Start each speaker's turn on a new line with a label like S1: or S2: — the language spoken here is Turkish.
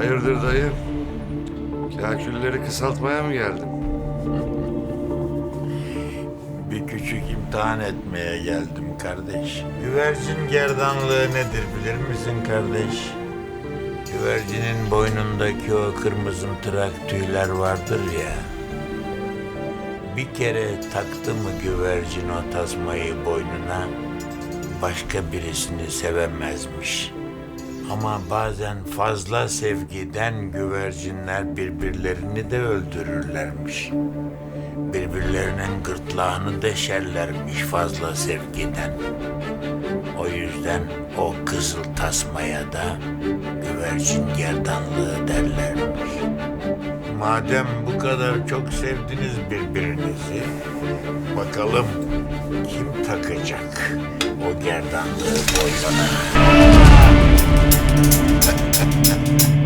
S1: Hayırdır dayı? Kakülleri kısaltmaya mı geldin?
S2: Bir küçük imtihan etmeye geldim kardeş. Güvercin gerdanlığı nedir bilir misin kardeş? Güvercinin boynundaki o kırmızımtırak tüyler vardır ya. Bir kere taktı mı güvercin o tasmayı boynuna başka birisini sevemezmiş. Ama bazen fazla sevgiden güvercinler birbirlerini de öldürürlermiş. Birbirlerinin gırtlağını deşerlermiş fazla sevgiden. O yüzden o kızıl tasmaya da güvercin gerdanlığı derlermiş. Madem bu kadar çok sevdiniz birbirinizi, bakalım kim takacak o gerdanlığı boynuna?